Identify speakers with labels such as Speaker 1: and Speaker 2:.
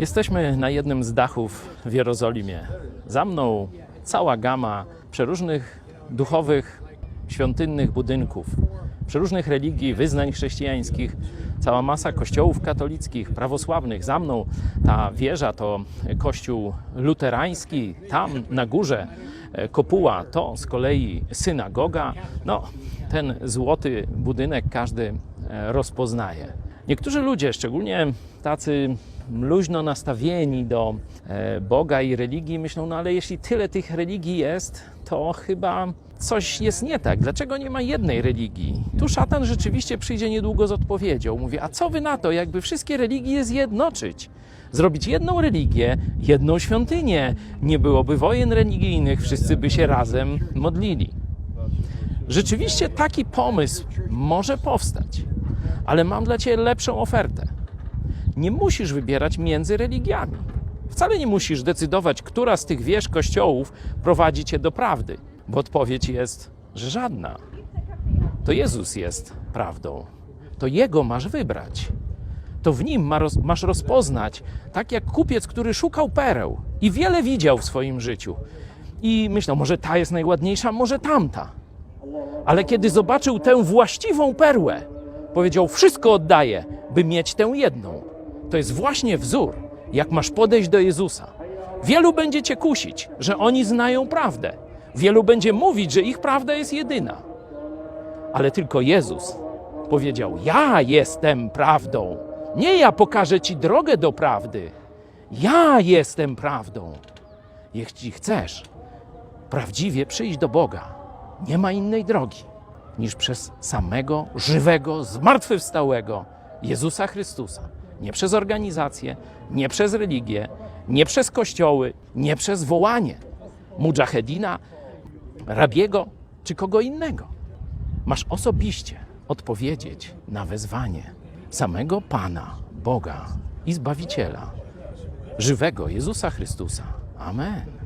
Speaker 1: Jesteśmy na jednym z dachów w Jerozolimie. Za mną cała gama przeróżnych duchowych, świątynnych budynków, przeróżnych religii, wyznań chrześcijańskich, cała masa kościołów katolickich, prawosławnych. Za mną ta wieża to kościół luterański, tam na górze e, kopuła to z kolei synagoga. No, ten złoty budynek każdy e, rozpoznaje. Niektórzy ludzie, szczególnie tacy luźno nastawieni do e, Boga i religii, myślą, no ale jeśli tyle tych religii jest, to chyba coś jest nie tak. Dlaczego nie ma jednej religii? Tu szatan rzeczywiście przyjdzie niedługo z odpowiedzią. Mówi, a co wy na to, jakby wszystkie religie zjednoczyć? Zrobić jedną religię, jedną świątynię. Nie byłoby wojen religijnych, wszyscy by się razem modlili. Rzeczywiście taki pomysł może powstać, ale mam dla Ciebie lepszą ofertę. Nie musisz wybierać między religiami. Wcale nie musisz decydować, która z tych wież kościołów prowadzi Cię do prawdy, bo odpowiedź jest, że żadna. To Jezus jest prawdą. To Jego masz wybrać. To w Nim masz rozpoznać, tak jak kupiec, który szukał pereł i wiele widział w swoim życiu. I myślał, może ta jest najładniejsza, może tamta. Ale kiedy zobaczył tę właściwą perłę, powiedział: Wszystko oddaję, by mieć tę jedną. To jest właśnie wzór, jak masz podejść do Jezusa. Wielu będzie cię kusić, że oni znają prawdę. Wielu będzie mówić, że ich prawda jest jedyna. Ale tylko Jezus powiedział: Ja jestem prawdą. Nie ja pokażę ci drogę do prawdy. Ja jestem prawdą. Jeśli chcesz prawdziwie przyjść do Boga, nie ma innej drogi niż przez samego żywego, zmartwychwstałego Jezusa Chrystusa. Nie przez organizację, nie przez religię, nie przez kościoły, nie przez wołanie mudżahedina, rabiego czy kogo innego. Masz osobiście odpowiedzieć na wezwanie samego Pana, Boga i Zbawiciela, żywego Jezusa Chrystusa. Amen.